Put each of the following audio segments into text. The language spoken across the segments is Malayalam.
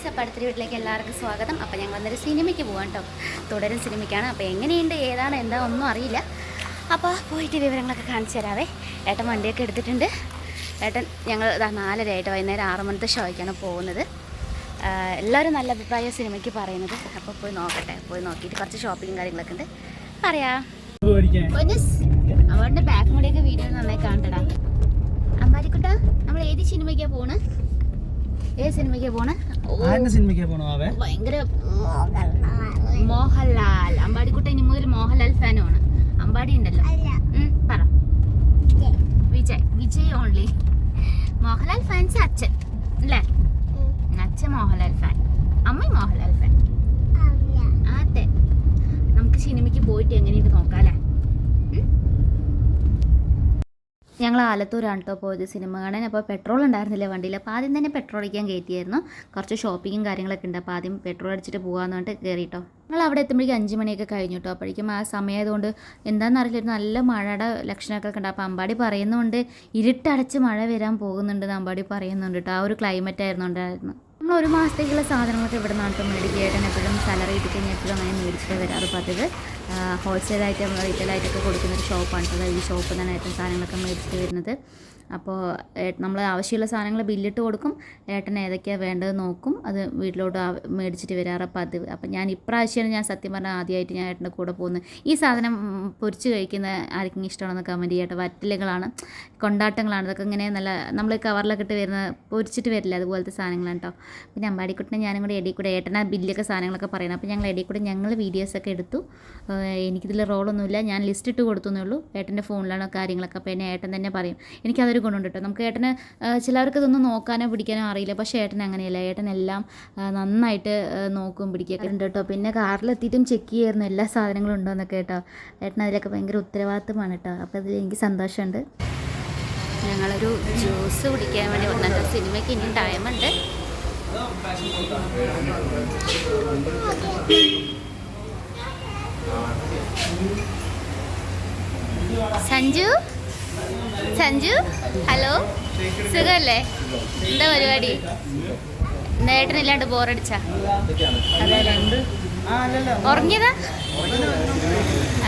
ഗൈസ് അപ്പോൾ അടുത്തൊരു വീട്ടിലേക്ക് എല്ലാവർക്കും സ്വാഗതം. അപ്പോൾ ഞങ്ങൾ വന്നൊരു സിനിമയ്ക്ക് പോകാം കേട്ടോ തുടരും സിനിമയ്ക്കാണ്. അപ്പോൾ എങ്ങനെയുണ്ട് ഏതാണ് എന്താ ഒന്നും അറിയില്ല. അപ്പോൾ പോയിട്ട് വിവരങ്ങളൊക്കെ കാണിച്ചു തരാവേ. ഏട്ടൻ വണ്ടിയൊക്കെ എടുത്തിട്ടുണ്ട്. ഏട്ടൻ ഞങ്ങൾ ഇതാ നാലര ആയിട്ട് വൈകുന്നേരം ആറ് മണിത്തെ ഷോയ്ക്കാണ് പോകുന്നത്. എല്ലാവരും നല്ല അഭിപ്രായം സിനിമയ്ക്ക് പറയുന്നത്. അപ്പോൾ പോയി നോക്കട്ടെ. പോയി നോക്കിയിട്ട് കുറച്ച് ഷോപ്പിങ്ങും കാര്യങ്ങളൊക്കെ ഉണ്ട്. പറയാം. അവരുടെ ബാക്ക് കൂടെയൊക്കെ വീഡിയോ നന്നായി കാണട്ടടാ. അമ്മാരിക്കുട്ട നമ്മൾ ഏത് സിനിമയ്ക്കാണ് പോണ്? ഏത് സിനിമയ്ക്കാ പോണ്? സിനിമയ്ക്കാ പോണോ അവേ ഭയങ്കര മോഹൻലാൽ. അമ്പാടിക്കുട്ട ഇനി മുതൽ മോഹൻലാൽ ഫാനുമാണ്. അമ്പാടി ഉണ്ടല്ലോ. പറ. വിജയ്. വിജയ്. ഓൺലി മോഹൻലാൽ ഫാൻസ് അച്ഛൻ. അല്ലേ? അച്ഛൻ മോഹൻലാൽ ഫാൻ. അമ്മ മോഹൻലാൽ ഫാൻ. അതെ നമുക്ക് സിനിമയ്ക്ക് പോയിട്ട് എങ്ങനെയുണ്ട് നോക്കാം അല്ലേ ഉം? ആലത്തൂരാണ് കേട്ടോ പോയത്. സിനിമ കാണാൻ അപ്പോൾ പെട്രോൾ ഉണ്ടായിരുന്നില്ല വണ്ടിയിൽ. അപ്പോൾ ആദ്യം തന്നെ പെട്രോൾ അടിക്കാൻ കയറ്റിയായിരുന്നു. കുറച്ച് ഷോപ്പിങ്ങും കാര്യങ്ങളൊക്കെ ഉണ്ട്. അപ്പോൾ ആദ്യം പെട്രോൾ അടിച്ചിട്ട് പോകാമെന്ന് പറഞ്ഞിട്ട് കയറിയിട്ടോ ഞങ്ങൾ അവിടെ എത്തുമ്പോഴേക്കും അഞ്ച് മണിയൊക്കെ കഴിഞ്ഞു കേട്ടോ അപ്പോഴേക്കും ആ സമയമായതുകൊണ്ട് എന്താണെന്ന് അറിയില്ല. നല്ല മഴയുടെ ലക്ഷണമൊക്കെ ഉണ്ട്. അപ്പോൾ അമ്പാടി പറയുന്നുണ്ട് ഇരുട്ടടച്ച് മഴ വരാൻ പോകുന്നുണ്ട് അമ്പാടി പറയുന്നുണ്ട് കേട്ടോ ആ ഒരു ക്ലൈമറ്റ് ആയിരുന്നു ഉണ്ടായിരുന്നു നമ്മൾ ഒരു മാസത്തേക്കുള്ള സാധനങ്ങളൊക്കെ ഇവിടെ നാട്ടിൽ മേടിക്കുകയായിട്ട് എപ്പോഴും സാലറി കിട്ടിക്കഴിഞ്ഞാൽ എപ്പോഴും അങ്ങനെ മേടിച്ചിട്ട് വരാറ്. പതിവ് ഹോൾസെയിലായിട്ട് നമ്മൾ റീറ്റെയിലായിട്ടൊക്കെ കൊടുക്കുന്ന ഒരു ഷോപ്പാണ് അതായത് ഈ ഷോപ്പിൽ നിന്നാണ് ഏറ്റവും സാധനങ്ങളൊക്കെ മേടിച്ചിട്ട് വരുന്നത്. അപ്പോൾ നമ്മൾ ആവശ്യമുള്ള സാധനങ്ങൾ ബില്ലിട്ട് കൊടുക്കും. ഏട്ടൻ ഏതൊക്കെയാണ് വേണ്ടത് നോക്കും. അത് വീട്ടിലോട്ട് മേടിച്ചിട്ട് വരാറ്. പതിവ് അപ്പം ഞാൻ ഇപ്രാവശ്യമാണ് ഞാൻ സത്യം പറഞ്ഞാൽ ആദ്യമായിട്ട് ഞാൻ ഏട്ടന്റെ കൂടെ പോകുന്നത്. ഈ സാധനം പൊരിച്ച് കഴിക്കുന്ന ആർക്കും ഇഷ്ടമാണെന്ന് കമന്റ് ചെയ്യട്ടെ. വറ്റലുകളാണ് കൊണ്ടാട്ടങ്ങളാണ്. ഇതൊക്കെ ഇങ്ങനെ നല്ല നമ്മൾ കവറിലൊക്കെ ഇട്ട് വരുന്ന പൊരിച്ചിട്ട് വരില്ല അതുപോലത്തെ സാധനങ്ങളാണ് കേട്ടോ പിന്നെ അമ്പാടിക്കുട്ടിനെ ഞാനും കൂടെ എടി കൂടെ ഏട്ടനാ ബില്ലൊക്കെ സാധനങ്ങളൊക്കെ പറയണം അപ്പോൾ ഞങ്ങൾ എടി കൂടെ ഞങ്ങൾ വീഡിയോസൊക്കെ എടുത്തു. എനിക്കിതിൽ റോളൊന്നുമില്ല. ഞാൻ ലിസ്റ്റ് ഇട്ട് കൊടുത്തേ ഉള്ളൂ. ഏട്ടന്റെ ഫോണിലാണ് കാര്യങ്ങളൊക്കെ. അപ്പോൾ എന്നെ ഏട്ടൻ തന്നെ പറയും. എനിക്കതൊരു ഗുണമുണ്ട് കേട്ടോ. നമുക്ക് ഏട്ടന് ചിലർക്ക് ഇതൊന്നും നോക്കാനോ പിടിക്കാനോ അറിയില്ല. പക്ഷേ ഏട്ടൻ അങ്ങനെയല്ല. ഏട്ടൻ എല്ലാം നന്നായിട്ട് നോക്കും പിടിക്കുകയൊക്കെ ഉണ്ട് കേട്ടോ. പിന്നെ കാറിലെത്തിയിട്ടും ചെക്ക് ചെയ്യായിരുന്നു. എല്ലാ സാധനങ്ങളും ഉണ്ടോ എന്നൊക്കെ കേട്ടോ. ഏട്ടൻ അതിലൊക്കെ ഭയങ്കര ഉത്തരവാദിത്തമാണ് കേട്ടോ. അപ്പോൾ അതിൽ എനിക്ക് സന്തോഷമുണ്ട്. ഞങ്ങളൊരു ജ്യൂസ് കുടിക്കാൻ വേണ്ടി വന്നിട്ട് സിനിമയ്ക്ക് ഇനിയും ടൈമുണ്ട് സഞ്ജു? സഞ്ജു? ഹലോ? സുഖമല്ലേ എന്താ പരിപാടി? നേട്ടനില്ലാണ്ട് ബോറടിച്ച? അതെ ഉറങ്ങിയതാ?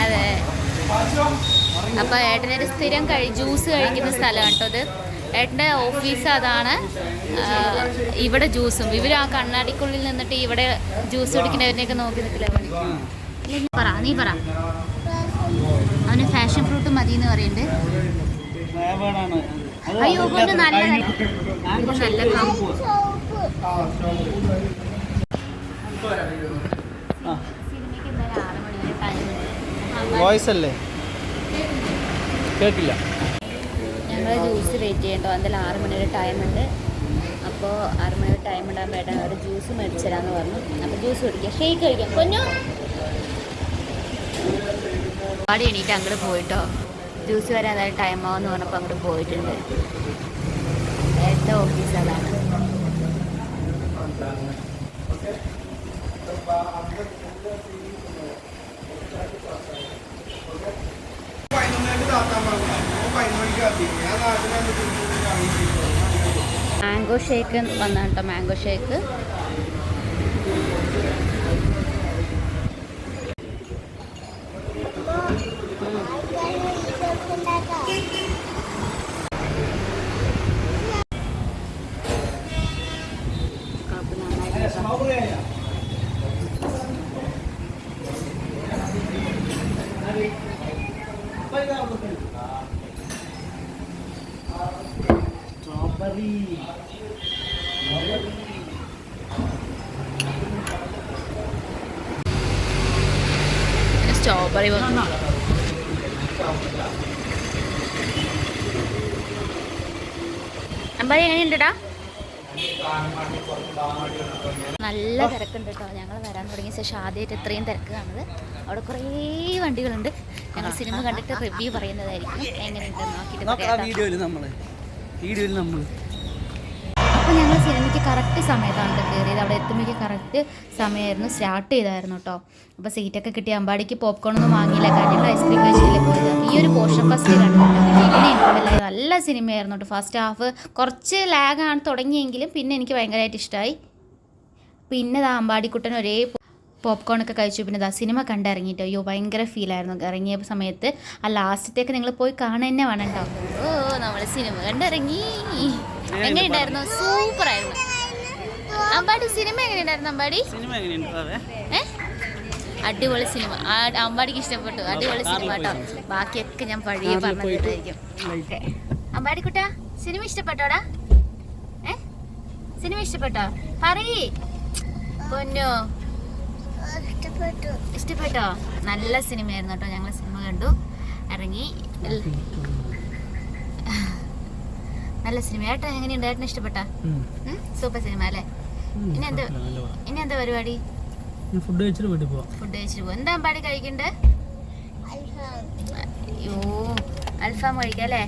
അതെ. അപ്പൊ ഏട്ടനൊരു സ്ഥിരം കഴി ജ്യൂസ് കഴിക്കുന്ന സ്ഥലമാണ് കേട്ടോ ഇത്? ഏട്ടന്റെ ഓഫീസ് അതാണ്. ഇവിടെ ജ്യൂസും. ഇവർ ആ കണ്ണാടിക്കുള്ളിൽ നിന്നിട്ട് ഇവിടെ ജ്യൂസ് കുടിക്കുന്നവരിനെയൊക്കെ നോക്കി നിൽക്കില്ല? പറ നീ പറ. അവന് ഫാഷൻ ഫ്രൂട്ട് മതി എന്ന് പറയുന്നുണ്ട്. അയ്യോ കൊണ്ട് നല്ല നല്ല വോയിസ് അല്ലേ? ആ ജ്യൂസ് വെയിറ്റ് ചെയ്യണ്ടോ എന്തായാലും ആറ് മണി വരെ ടൈമുണ്ട് അപ്പോൾ ആറ് മണി വരെ ടൈം ഉണ്ടാകുമ്പോൾ ഏട്ടാ അവർ ജ്യൂസ് മേടിച്ചു തരാമെന്ന് പറഞ്ഞു. അപ്പോൾ ജ്യൂസ് കുടിക്കാം. ഷേക്ക് കഴിക്കാം. കൊഞ്ഞു പാടി എണീറ്റ് അങ്ങോട്ട് പോയിട്ടോ. ജ്യൂസ് വരാൻ എന്തായാലും ടൈം ആവുമെന്ന് പറഞ്ഞപ്പോൾ അങ്ങോട്ട് പോയിട്ടുണ്ട്. ഏട്ടന്റെ ഓഫീസ് അതാണ്. മാംഗോ ഷേക്ക് വന്നാണ് കേട്ടോ മാംഗോ ഷേക്ക് കാപ്പി നന്നായിട്ട് കേട്ടോ. സ്ട്രോബെറി വന്നു അമ്പാടി എങ്ങനെയുണ്ടടാ നല്ല തിരക്കുണ്ട് കേട്ടോ ഞങ്ങൾ വരാൻ തുടങ്ങിയ ശേഷം ആദ്യമായിട്ട് ഇത്രയും തിരക്ക് കാണുന്നത്. അവിടെ കുറേ വണ്ടികളുണ്ട്. ഞങ്ങൾ സിനിമ കണ്ടിട്ട് റിവ്യൂ പറയുന്നതായിരിക്കും. എങ്ങനെയുണ്ടെന്ന് നോക്കിയിട്ട് വീഡിയോയിൽ നമ്മൾ വീഡിയോയിൽ നമ്മൾ അപ്പോൾ ഞങ്ങൾ സിനിമയ്ക്ക് കറക്റ്റ് സമയത്താണ് കയറിയത് അവിടെ എത്തുമ്പോഴേക്ക് കറക്റ്റ് സമയമായിരുന്നു. സ്റ്റാർട്ട് ചെയ്തായിരുന്നു കേട്ടോ അപ്പോൾ സീറ്റൊക്കെ കിട്ടിയ അമ്പാടിക്ക് പോപ്കോൺ ഒന്നും വാങ്ങിയില്ല. കാരണം ഐസ്ക്രീം കഴിച്ചില്ലേ പോയത്. അപ്പോൾ ഈ ഒരു പോർഷൻ ഫസ്റ്റ് കണ്ടിട്ടുണ്ട് നല്ല സിനിമയായിരുന്നു കേട്ടോ ഫസ്റ്റ് ഹാഫ് കുറച്ച് ലാഗാണ് തുടങ്ങിയെങ്കിലും പിന്നെ എനിക്ക് ഭയങ്കരമായിട്ട് ഇഷ്ടമായി പിന്നെ ദാ അമ്പാടിക്കുട്ടൻ ഒരേ പോപ്കോൺ ഒക്കെ കഴിച്ചു. പിന്നെ ദാ സിനിമ കണ്ടിറങ്ങിയിട്ടോ അയ്യോ ഭയങ്കര ഫീലായിരുന്നു ഇറങ്ങിയ സമയത്ത് ആ ലാസ്റ്റത്തേക്ക് നിങ്ങൾ പോയി കാണാൻ തന്നെ വേണം കേട്ടോ ഓ നമ്മൾ സിനിമ കണ്ടിറങ്ങി. എങ്ങനെയുണ്ടായിരുന്നു? സൂപ്പർ ആയിരുന്നു അമ്പാടി സിനിമ എങ്ങനെയുണ്ടായിരുന്നു അമ്പാടി? സിനിമ അടിപൊളി സിനിമ. അമ്പാടിക്ക് ഇഷ്ടപ്പെട്ടു. അടിപൊളി സിനിമ കേട്ടോ. ബാക്കിയൊക്കെ ഞാൻ പഴയ പറഞ്ഞതായിരിക്കും അമ്പാടിക്കുട്ട സിനിമ ഇഷ്ടപ്പെട്ടോടാ? ഏ? സിനിമ ഇഷ്ടപ്പെട്ടോ? പറയേ. പൊന്നോ. ഇഷ്ടപ്പെട്ടോ? നല്ല സിനിമയായിരുന്നു കേട്ടോ. ഞങ്ങൾ സിനിമ കണ്ടു. ഇറങ്ങി. നല്ല സിനിമ ഏട്ടാ എങ്ങനെയുണ്ട്? ഏട്ടന് ഇഷ്ടപ്പെട്ട? സൂപ്പർ സിനിമ അല്ലേ? ഇനി എന്താ ഇനി എന്താ പരിപാടി? ഫുഡ് കഴിച്ചിട്ട് വീട്ടിൽ പോവാം. ഫുഡ് കഴിച്ചിട്ട് എന്താ പാടി കഴിക്കണ്ടേ? അയ്യോ അൽഫാം കഴിക്കാം അല്ലേ.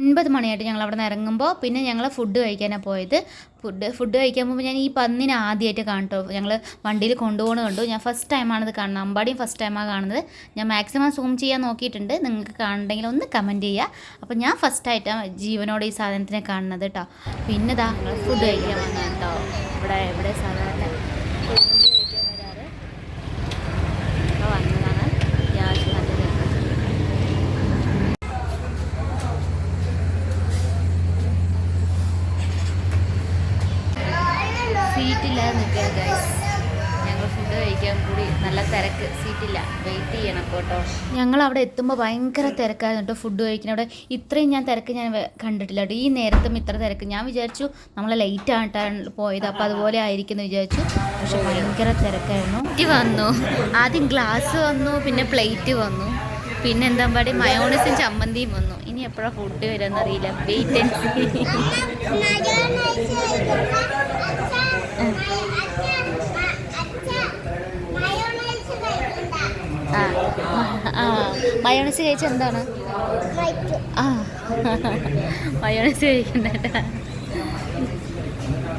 ഒൻപത് മണിയായിട്ട് ഞങ്ങൾ അവിടെ നിന്ന് ഇറങ്ങുമ്പോൾ പിന്നെ ഞങ്ങൾ ഫുഡ് കഴിക്കാനാണ് പോയത്. ഫുഡ് ഫുഡ് കഴിക്കാൻ പോകുമ്പോൾ ഞാൻ ഈ പന്നിനെ ആദ്യമായിട്ട് കാണട്ടോ. ഞങ്ങൾ വണ്ടിയിൽ കൊണ്ടുപോകണ കണ്ടു. ഞാൻ ഫസ്റ്റ് ടൈമാണിത് കാണുന്നത്. അമ്പാടിയും ഫസ്റ്റ് ടൈമാണ് കാണുന്നത്. ഞാൻ മാക്സിമം സൂം ചെയ്യാൻ നോക്കിയിട്ടുണ്ട്. നിങ്ങൾക്ക് കാണണമെങ്കിൽ ഒന്ന് കമന്റ് ചെയ്യുക അപ്പോൾ ഞാൻ ഫസ്റ്റ് ഫസ്റ്റായിട്ടാണ് ജീവനോട് ഈ സാധനത്തിനെ കാണുന്നത് കേട്ടോ പിന്നെ ഇതാ ഫുഡ് കഴിക്കാൻ വന്നു കേട്ടോ ഇവിടെ ഇവിടെ സാധാരണ കേട്ടോ ഞങ്ങൾ അവിടെ എത്തുമ്പോൾ ഭയങ്കര തിരക്കായിരുന്നു കേട്ടോ ഫുഡ് കഴിക്കുന്ന അവിടെ ഇത്രയും ഞാൻ തിരക്ക് ഞാൻ കണ്ടിട്ടില്ല കേട്ടോ ഈ നേരത്തും ഇത്ര തിരക്ക്. ഞാൻ വിചാരിച്ചു നമ്മൾ ലേറ്റ് ആയിട്ടാണ് പോയത്. അപ്പോൾ അതുപോലെ ആയിരിക്കും എന്ന് വിചാരിച്ചു. പക്ഷെ ഭയങ്കര തിരക്കായിരുന്നു. ഇത് വന്നു. ആദ്യം ഗ്ലാസ് വന്നു പിന്നെ പ്ലേറ്റ് വന്നു. പിന്നെ എന്താ പാടി? മയോണസും ചമ്മന്തിയും വന്നു. ഇനി എപ്പോഴാ ഫുഡ് വരുമെന്നറിയില്ല വെയിറ്റ് ആൻഡ് സീ ആ മയോണസ് കഴിച്ച എന്താണ്? ആ. മയോണസ് കഴിക്കണ്ട.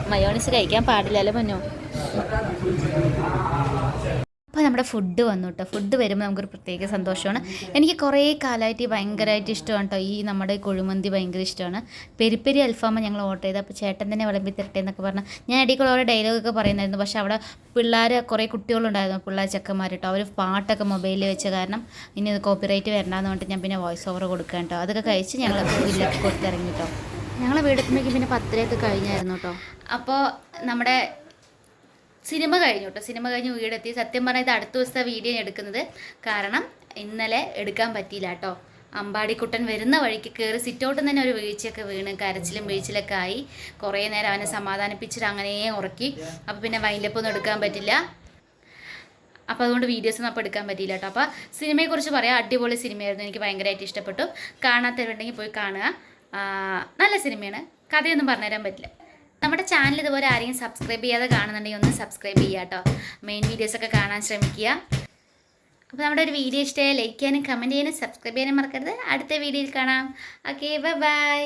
മയോണസ് കഴിക്കാൻ പാടില്ലല്ലോ പൊന്നോ? അപ്പോൾ നമ്മുടെ ഫുഡ് വന്നു കേട്ടോ ഫുഡ് വരുമ്പോൾ നമുക്കൊരു പ്രത്യേക സന്തോഷമാണ്. എനിക്ക് കുറേ കാലമായിട്ട് ഭയങ്കരമായിട്ട് ഇഷ്ടമാണ് കേട്ടോ ഈ നമ്മുടെ കുഴിമന്തി ഭയങ്കര ഇഷ്ടമാണ്. പെരിപ്പെരി അൽഫാമ ഞങ്ങൾ ഓർഡർ ചെയ്ത്. അപ്പോൾ ചേട്ടൻ തന്നെ വിളമ്പി തരട്ടെ എന്നൊക്കെ പറഞ്ഞ്. ഞാൻ ഇടയ്ക്കുള്ള ഓരോ ഡയലോഗൊക്കെ പറയുന്നായിരുന്നു പക്ഷേ അവിടെ പിള്ളേർ കുറേ കുട്ടികളുണ്ടായിരുന്നു. പിള്ളേർ ചെക്കന്മാർ കേട്ടോ അവർ പാട്ടൊക്കെ മൊബൈലിൽ വെച്ച കാരണം ഇനി ഇത് കോപ്പിറൈറ്റ് വരണമെന്ന് പറഞ്ഞിട്ട് ഞാൻ പിന്നെ വോയിസ് ഓവർ കൊടുക്കുക കേട്ടോ അതൊക്കെ കഴിച്ച് ഞങ്ങൾ വീട്ടിലേക്ക് കൊടുത്തിറങ്ങി കേട്ടോ ഞങ്ങളെ വീടെത്തുമ്പോഴേക്കും പിന്നെ പത്തരയൊക്കെ കഴിഞ്ഞായിരുന്നു കേട്ടോ അപ്പോൾ നമ്മുടെ സിനിമ കഴിഞ്ഞു കേട്ടോ സിനിമ കഴിഞ്ഞ് വീടെത്തി. സത്യം പറഞ്ഞാൽ ഇത് അടുത്ത ദിവസത്തെ വീഡിയോ എടുക്കുന്നത്. കാരണം ഇന്നലെ എടുക്കാൻ പറ്റിയില്ല കേട്ടോ അമ്പാടിക്കുട്ടൻ വരുന്ന വഴിക്ക് കയറി സിറ്റൗട്ടിൽ തന്നെ ഒരു വീഴ്ചയൊക്കെ വീണ് കരച്ചിലും വീഴ്ചയിലൊക്കെ ആയി. കുറേ നേരം അവനെ സമാധാനിപ്പിച്ചിട്ട് അങ്ങനെ ഉറക്കി. അപ്പോൾ പിന്നെ വൈൻഡപ്പ് ഒന്നും എടുക്കാൻ പറ്റില്ല. അപ്പോൾ അതുകൊണ്ട് വീഡിയോസ് അപ്പോൾ എടുക്കാൻ പറ്റിയില്ല കേട്ടോ അപ്പോൾ സിനിമയെക്കുറിച്ച് പറയാം. അടിപൊളി സിനിമയായിരുന്നു. എനിക്ക് ഭയങ്കരമായിട്ട് ഇഷ്ടപ്പെട്ടു. കാണാത്തവരുണ്ടെങ്കിൽ പോയി കാണുക. നല്ല സിനിമയാണ്. കഥയൊന്നും പറഞ്ഞുതരാൻ പറ്റില്ല. നമ്മുടെ ചാനൽ ഇതുപോലെ ആരെങ്കിലും സബ്സ്ക്രൈബ് ചെയ്യാതെ കാണുന്നുണ്ടെങ്കിൽ ഒന്ന് സബ്സ്ക്രൈബ് ചെയ്യുക കേട്ടോ. മെയിൻ വീഡിയോസൊക്കെ കാണാൻ ശ്രമിക്കുക. അപ്പോൾ നമ്മുടെ ഒരു വീഡിയോ ഇഷ്ടമായ ലൈക്ക് ചെയ്യാനും കമന്റ് ചെയ്യാനും സബ്സ്ക്രൈബ് ചെയ്യാനും മറക്കരുത്. അടുത്ത വീഡിയോയിൽ കാണാം. Okay bye bye